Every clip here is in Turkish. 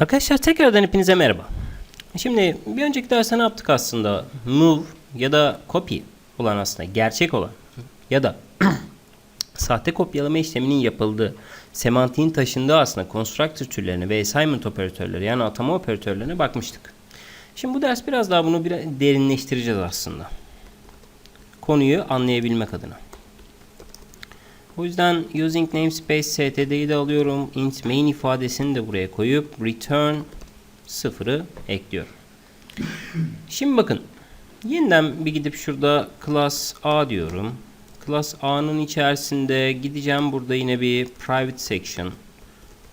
Arkadaşlar tekrardan hepinize merhaba. Şimdi bir önceki derste ne yaptık aslında? Move ya da copy olan aslında gerçek olan ya da sahte kopyalama işleminin yapıldığı, semantiğin taşındığı aslında constructor türlerine ve assignment operatörleri yani atama operatörlerine bakmıştık. Şimdi bu ders biraz daha bunu bir derinleştireceğiz aslında. Konuyu anlayabilmek adına. O yüzden using namespace std'yi de alıyorum. int main ifadesini de buraya koyup return sıfırı ekliyorum. Şimdi bakın. Yeniden bir gidip şurada class A diyorum. Class A'nın içerisinde gideceğim burada yine bir private section.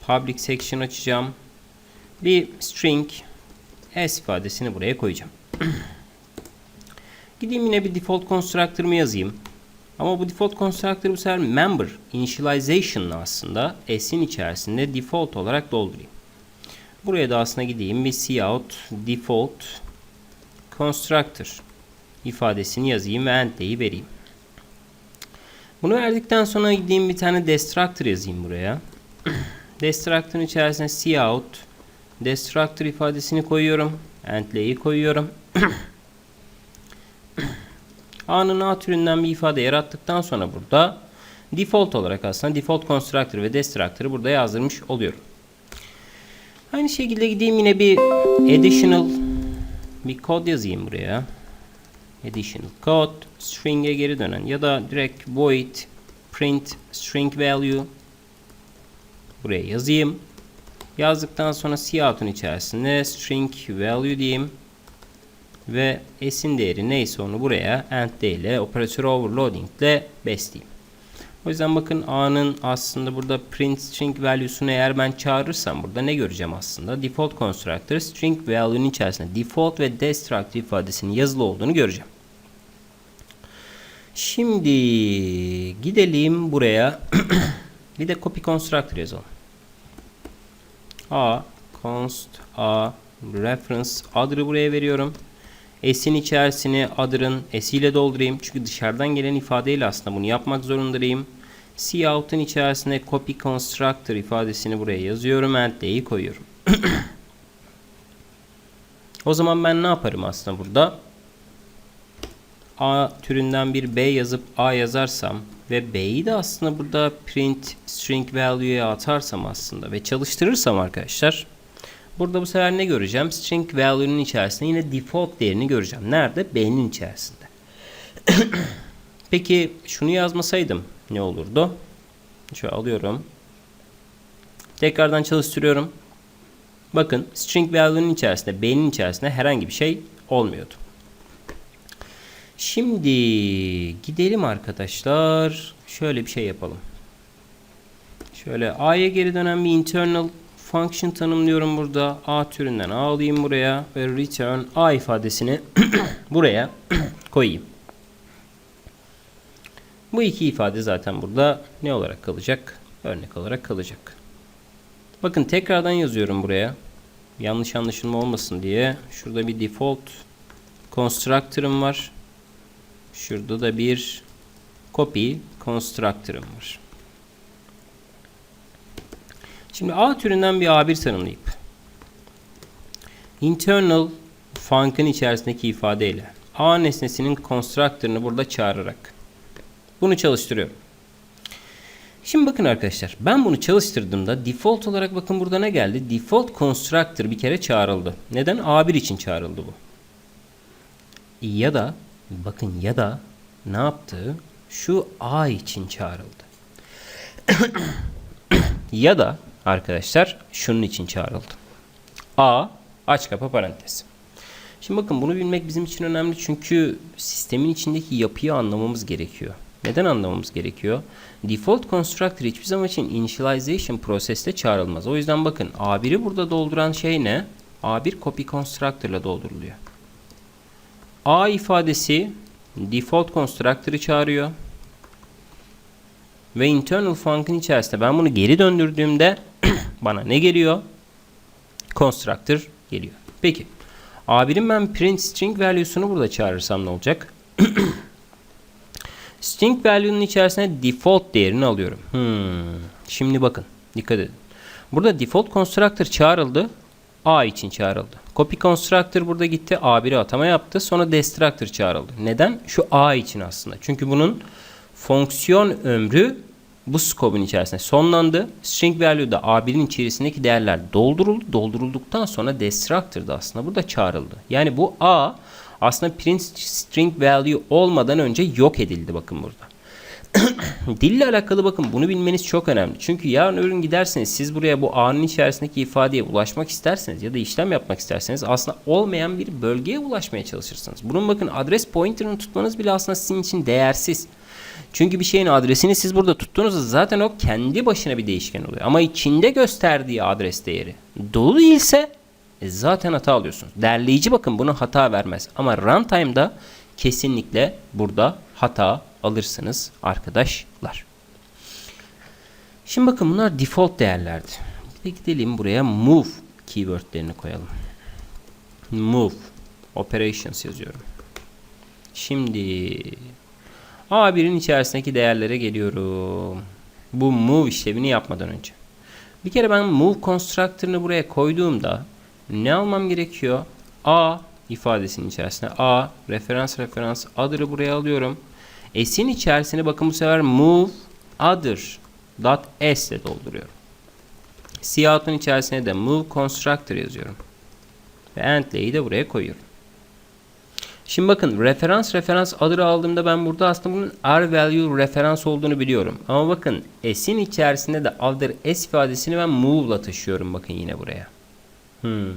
Public section açacağım. Bir string s ifadesini buraya koyacağım. Gideyim yine bir default constructor'ımı yazayım. Ama bu default constructor bu sefer member initialization'la aslında s'in içerisinde default olarak doldurayım. Buraya da aslında gideyim bir cout default constructor ifadesini yazayım ve end'deyi vereyim. Bunu verdikten sonra gideyim bir tane destructor yazayım buraya. Destructor'ın içerisine cout destructor ifadesini koyuyorum. End'leyi koyuyorum. A'nın A türünden bir ifade yarattıktan sonra burada default olarak aslında default constructor ve destructor'ı burada yazdırmış oluyorum. Aynı şekilde gideyim yine bir additional bir kod yazayım buraya. Additional code string'e geri dönen ya da direkt void print string value buraya yazayım. Yazdıktan sonra cout'un içerisinde string value diyeyim ve s'in değeri neyse onu buraya end ile operatör overloading ile besleyeyim. O yüzden bakın a'nın aslında burada print string value'sunu eğer ben çağırırsam burada ne göreceğim aslında? Default constructor string value'nin içerisinde default ve destruct ifadesinin yazılı olduğunu göreceğim. Şimdi gidelim buraya. bir de copy constructor yazalım. A const a reference adını buraya veriyorum. S'in içerisini adırın S ile doldurayım. Çünkü dışarıdan gelen ifadeyle aslında bunu yapmak zorundayım. Cout'un içerisine copy constructor ifadesini buraya yazıyorum. And koyuyorum. o zaman ben ne yaparım aslında burada? A türünden bir B yazıp A yazarsam ve B'yi de aslında burada print string value'ya atarsam aslında ve çalıştırırsam arkadaşlar Burada bu sefer ne göreceğim? String value'nun içerisinde yine default değerini göreceğim. Nerede? B'nin içerisinde. Peki şunu yazmasaydım ne olurdu? Şöyle alıyorum. Tekrardan çalıştırıyorum. Bakın string value'nun içerisinde B'nin içerisinde herhangi bir şey olmuyordu. Şimdi gidelim arkadaşlar. Şöyle bir şey yapalım. Şöyle A'ya geri dönen bir internal function tanımlıyorum burada. A türünden A alayım buraya ve return A ifadesini buraya koyayım. Bu iki ifade zaten burada ne olarak kalacak? Örnek olarak kalacak. Bakın tekrardan yazıyorum buraya. Yanlış anlaşılma olmasın diye. Şurada bir default constructor'ım var. Şurada da bir copy constructor'ım var. Şimdi A türünden bir A1 tanımlayıp internal func'ın içerisindeki ifadeyle A nesnesinin constructor'ını burada çağırarak bunu çalıştırıyorum. Şimdi bakın arkadaşlar ben bunu çalıştırdığımda default olarak bakın burada ne geldi? Default constructor bir kere çağrıldı. Neden? A1 için çağrıldı bu. Ya da bakın ya da ne yaptı? Şu A için çağrıldı. ya da arkadaşlar şunun için çağrıldı. A aç kapa parantez. Şimdi bakın bunu bilmek bizim için önemli çünkü sistemin içindeki yapıyı anlamamız gerekiyor. Neden anlamamız gerekiyor? Default constructor hiçbir zaman için initialization proseste çağrılmaz. O yüzden bakın A1'i burada dolduran şey ne? A1 copy constructor ile dolduruluyor. A ifadesi default constructor'ı çağırıyor. Ve internal function içerisinde ben bunu geri döndürdüğümde bana ne geliyor? Constructor geliyor. Peki. A1'in ben print string value'sunu burada çağırırsam ne olacak? string value'nun içerisine default değerini alıyorum. Hmm. Şimdi bakın. Dikkat edin. Burada default constructor çağrıldı. A için çağrıldı. Copy constructor burada gitti. A1'e atama yaptı. Sonra destructor çağrıldı. Neden? Şu A için aslında. Çünkü bunun fonksiyon ömrü bu scope'un içerisinde sonlandı. String value'da A1'in içerisindeki değerler dolduruldu. Doldurulduktan sonra destructor da aslında burada çağrıldı. Yani bu A aslında print string value olmadan önce yok edildi bakın burada. Dille alakalı bakın bunu bilmeniz çok önemli. Çünkü yarın öbür gün giderseniz siz buraya bu A'nın içerisindeki ifadeye ulaşmak isterseniz ya da işlem yapmak isterseniz aslında olmayan bir bölgeye ulaşmaya çalışırsınız. Bunun bakın adres pointer'ını tutmanız bile aslında sizin için değersiz. Çünkü bir şeyin adresini siz burada tuttuğunuzda zaten o kendi başına bir değişken oluyor. Ama içinde gösterdiği adres değeri dolu değilse e, zaten hata alıyorsunuz. Derleyici bakın bunu hata vermez. Ama runtime'da kesinlikle burada hata alırsınız arkadaşlar. Şimdi bakın bunlar default değerlerdi. Bir de gidelim buraya move keywordlerini koyalım. Move operations yazıyorum. Şimdi A1'in içerisindeki değerlere geliyorum. Bu move işlemini yapmadan önce. Bir kere ben move constructor'ını buraya koyduğumda ne almam gerekiyor? A ifadesinin içerisine A referans referans adırı buraya alıyorum. S'in içerisine bakın bu sefer move other dot s ile dolduruyorum. Cout'un içerisine de move constructor yazıyorum. Ve end'leyi de buraya koyuyorum. Şimdi bakın referans referans adırı aldığımda ben burada aslında bunun r value referans olduğunu biliyorum. Ama bakın s'in içerisinde de other s ifadesini ben move ile taşıyorum bakın yine buraya. Hmm.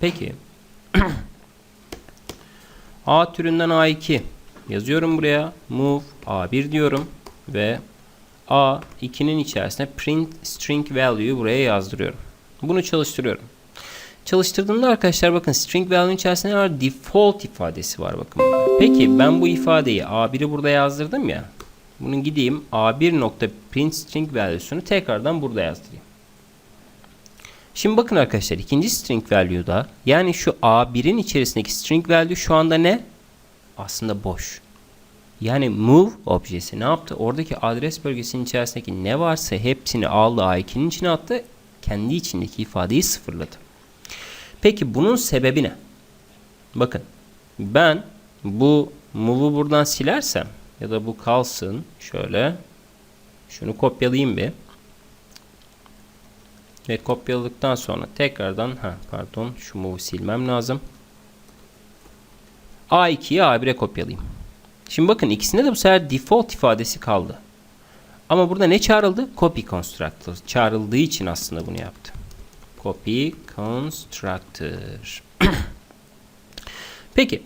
Peki. A türünden A2 yazıyorum buraya. Move A1 diyorum ve A2'nin içerisine print string value'yu buraya yazdırıyorum. Bunu çalıştırıyorum. Çalıştırdığımda arkadaşlar bakın string value'nin içerisinde var default ifadesi var bakın. Peki ben bu ifadeyi A1'i burada yazdırdım ya. Bunun gideyim A1 nokta print string value'sunu tekrardan burada yazdırayım. Şimdi bakın arkadaşlar ikinci string value'da yani şu A1'in içerisindeki string value şu anda ne? Aslında boş. Yani move objesi ne yaptı? Oradaki adres bölgesinin içerisindeki ne varsa hepsini aldı A2'nin içine attı. Kendi içindeki ifadeyi sıfırladı. Peki bunun sebebi ne? Bakın ben bu move'u buradan silersem ya da bu kalsın şöyle şunu kopyalayayım bir ve kopyaladıktan sonra tekrardan ha pardon şu move'u silmem lazım. A2'yi A1'e kopyalayayım. Şimdi bakın ikisinde de bu sefer default ifadesi kaldı. Ama burada ne çağrıldı? Copy constructor çağrıldığı için aslında bunu yaptı. Copy constructor. Peki.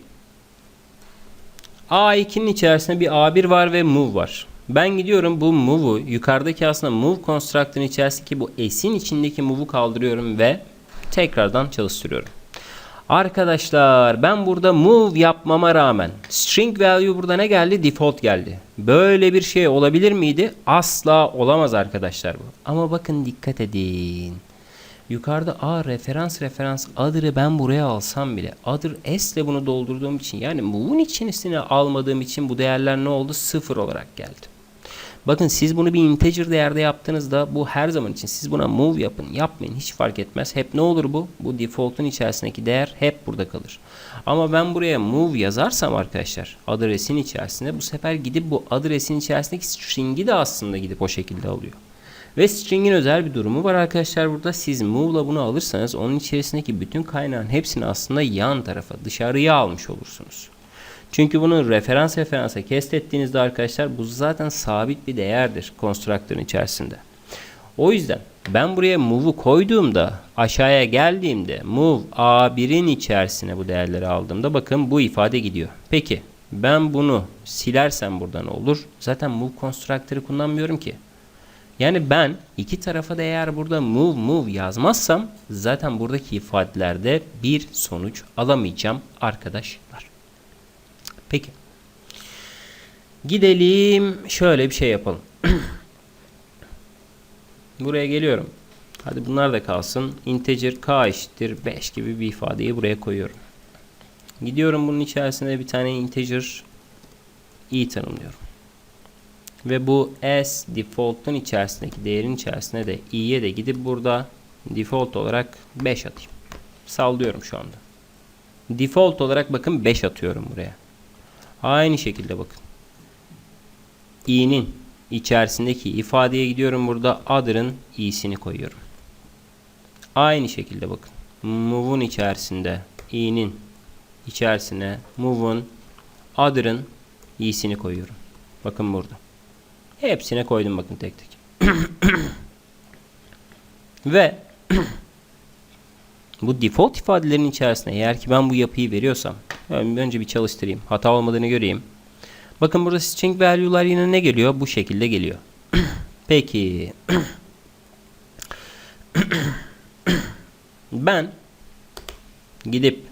A2'nin içerisinde bir A1 var ve move var. Ben gidiyorum bu move'u yukarıdaki aslında move constructor'ın içerisindeki bu s'in içindeki move'u kaldırıyorum ve tekrardan çalıştırıyorum. Arkadaşlar ben burada move yapmama rağmen string value burada ne geldi? Default geldi. Böyle bir şey olabilir miydi? Asla olamaz arkadaşlar bu. Ama bakın dikkat edin. Yukarıda A referans referans adırı ben buraya alsam bile adır S ile bunu doldurduğum için yani move'un içerisine almadığım için bu değerler ne oldu? Sıfır olarak geldi. Bakın siz bunu bir integer değerde yaptığınızda bu her zaman için siz buna move yapın yapmayın hiç fark etmez. Hep ne olur bu? Bu default'un içerisindeki değer hep burada kalır. Ama ben buraya move yazarsam arkadaşlar adresin içerisinde bu sefer gidip bu adresin içerisindeki string'i de aslında gidip o şekilde alıyor. Ve string'in özel bir durumu var arkadaşlar burada. Siz move'la bunu alırsanız onun içerisindeki bütün kaynağın hepsini aslında yan tarafa dışarıya almış olursunuz. Çünkü bunu referans referansa kest ettiğinizde arkadaşlar bu zaten sabit bir değerdir konstruktörün içerisinde. O yüzden ben buraya move'u koyduğumda aşağıya geldiğimde move A1'in içerisine bu değerleri aldığımda bakın bu ifade gidiyor. Peki ben bunu silersem burada ne olur? Zaten move konstruktörü kullanmıyorum ki. Yani ben iki tarafa da eğer burada move move yazmazsam zaten buradaki ifadelerde bir sonuç alamayacağım arkadaşlar. Peki. Gidelim şöyle bir şey yapalım. Buraya geliyorum. Hadi bunlar da kalsın. Integer k eşittir 5 gibi bir ifadeyi buraya koyuyorum. Gidiyorum bunun içerisinde bir tane integer i tanımlıyorum. Ve bu s default'un içerisindeki değerin içerisine de i'ye de gidip burada default olarak 5 atayım. Sallıyorum şu anda. Default olarak bakın 5 atıyorum buraya. Aynı şekilde bakın. i'nin içerisindeki ifadeye gidiyorum burada other'ın i'sini koyuyorum. Aynı şekilde bakın. Move'un içerisinde i'nin içerisine move'un other'ın i'sini koyuyorum. Bakın burada. Hepsine koydum bakın tek tek. Ve bu default ifadelerin içerisine eğer ki ben bu yapıyı veriyorsam önce bir çalıştırayım. Hata olmadığını göreyim. Bakın burada string value'lar yine ne geliyor? Bu şekilde geliyor. Peki. ben gidip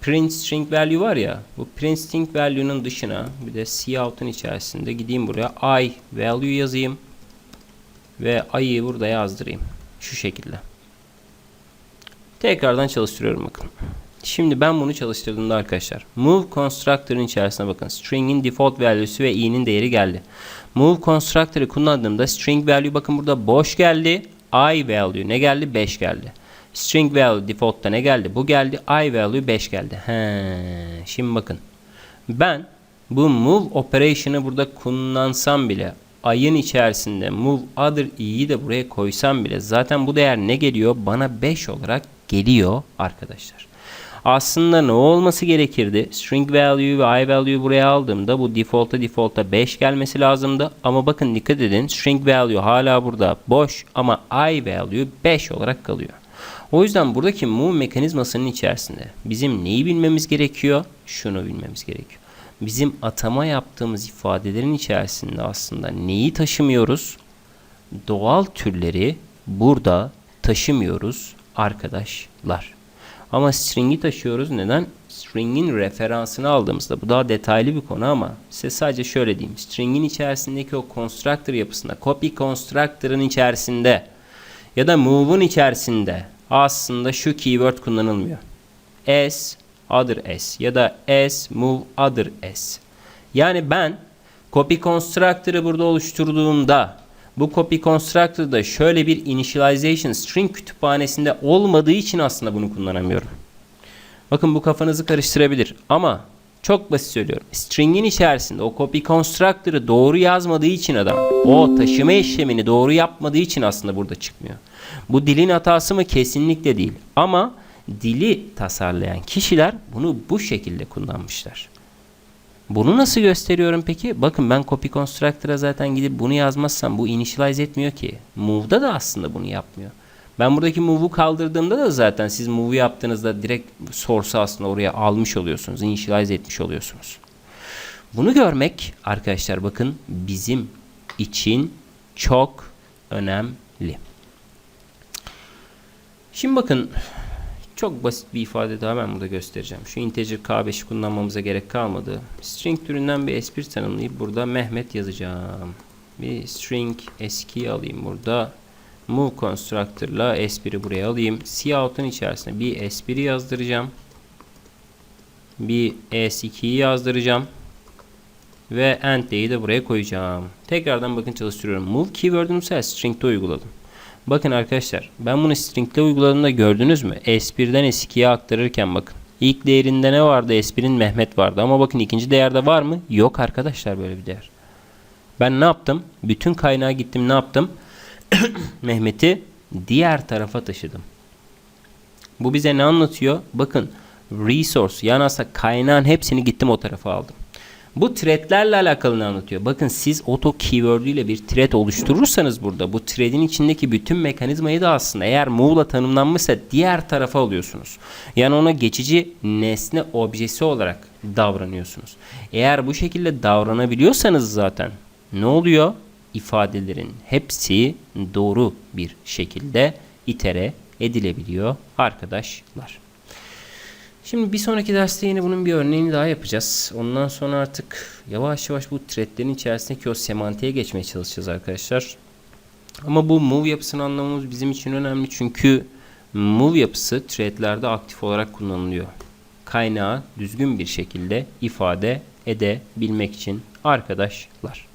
print string value var ya bu print string value'nun dışına bir de cout'un içerisinde gideyim buraya i value yazayım ve i'yi burada yazdırayım. Şu şekilde. Tekrardan çalıştırıyorum bakın. Şimdi ben bunu çalıştırdığımda arkadaşlar move constructor'ın içerisine bakın. String'in default value'su ve i'nin değeri geldi. Move constructor'ı kullandığımda string value bakın burada boş geldi. i value ne geldi? 5 geldi. String value default'ta ne geldi? Bu geldi. i value 5 geldi. He, şimdi bakın. Ben bu move operation'ı burada kullansam bile ayın içerisinde move other i'yi de buraya koysam bile zaten bu değer ne geliyor? Bana 5 olarak geliyor arkadaşlar. Aslında ne olması gerekirdi? String value ve i value buraya aldığımda bu default'a default'a 5 gelmesi lazımdı. Ama bakın dikkat edin string value hala burada boş ama i value 5 olarak kalıyor. O yüzden buradaki move mekanizmasının içerisinde bizim neyi bilmemiz gerekiyor? Şunu bilmemiz gerekiyor. Bizim atama yaptığımız ifadelerin içerisinde aslında neyi taşımıyoruz? Doğal türleri burada taşımıyoruz arkadaşlar. Ama string'i taşıyoruz. Neden? String'in referansını aldığımızda bu daha detaylı bir konu ama size sadece şöyle diyeyim. String'in içerisindeki o constructor yapısında copy constructor'ın içerisinde ya da move'un içerisinde aslında şu keyword kullanılmıyor. as other s ya da s move other s. Yani ben copy constructor'ı burada oluşturduğumda bu copy constructor'da şöyle bir initialization string kütüphanesinde olmadığı için aslında bunu kullanamıyorum. Bakın bu kafanızı karıştırabilir ama çok basit söylüyorum. String'in içerisinde o copy constructor'ı doğru yazmadığı için adam o taşıma işlemini doğru yapmadığı için aslında burada çıkmıyor. Bu dilin hatası mı? Kesinlikle değil. Ama dili tasarlayan kişiler bunu bu şekilde kullanmışlar. Bunu nasıl gösteriyorum peki? Bakın ben copy constructor'a zaten gidip bunu yazmazsam bu initialize etmiyor ki. Move'da da aslında bunu yapmıyor. Ben buradaki move'u kaldırdığımda da zaten siz move'u yaptığınızda direkt source'u aslında oraya almış oluyorsunuz. Initialize etmiş oluyorsunuz. Bunu görmek arkadaşlar bakın bizim için çok önemli. Şimdi bakın çok basit bir ifade daha ben burada göstereceğim. Şu integer k5'i kullanmamıza gerek kalmadı. String türünden bir s1 tanımlayıp burada Mehmet yazacağım. Bir string s2'yi alayım burada. Move constructor'la s1'i buraya alayım. Cout'un içerisine bir s1'i yazdıracağım. Bir s2'yi yazdıracağım. Ve end'deyi de buraya koyacağım. Tekrardan bakın çalıştırıyorum. Move keyword'unu ise string'de uyguladım. Bakın arkadaşlar ben bunu string'de uyguladığımda gördünüz mü? S1'den S2'ye aktarırken bakın. İlk değerinde ne vardı? S1'in Mehmet vardı. Ama bakın ikinci değerde var mı? Yok arkadaşlar böyle bir değer. Ben ne yaptım? Bütün kaynağa gittim ne yaptım? Mehmet'i diğer tarafa taşıdım. Bu bize ne anlatıyor? Bakın resource yani aslında kaynağın hepsini gittim o tarafa aldım. Bu threadlerle alakalı ne anlatıyor? Bakın siz auto keyword ile bir thread oluşturursanız burada bu thread'in içindeki bütün mekanizmayı da aslında eğer move'la tanımlanmışsa diğer tarafa alıyorsunuz. Yani ona geçici nesne objesi olarak davranıyorsunuz. Eğer bu şekilde davranabiliyorsanız zaten ne oluyor? İfadelerin hepsi doğru bir şekilde itere edilebiliyor arkadaşlar. Şimdi bir sonraki derste yine bunun bir örneğini daha yapacağız. Ondan sonra artık yavaş yavaş bu threadlerin içerisindeki o semantiğe geçmeye çalışacağız arkadaşlar. Ama bu move yapısını anlamamız bizim için önemli çünkü move yapısı threadlerde aktif olarak kullanılıyor. Kaynağı düzgün bir şekilde ifade edebilmek için arkadaşlar.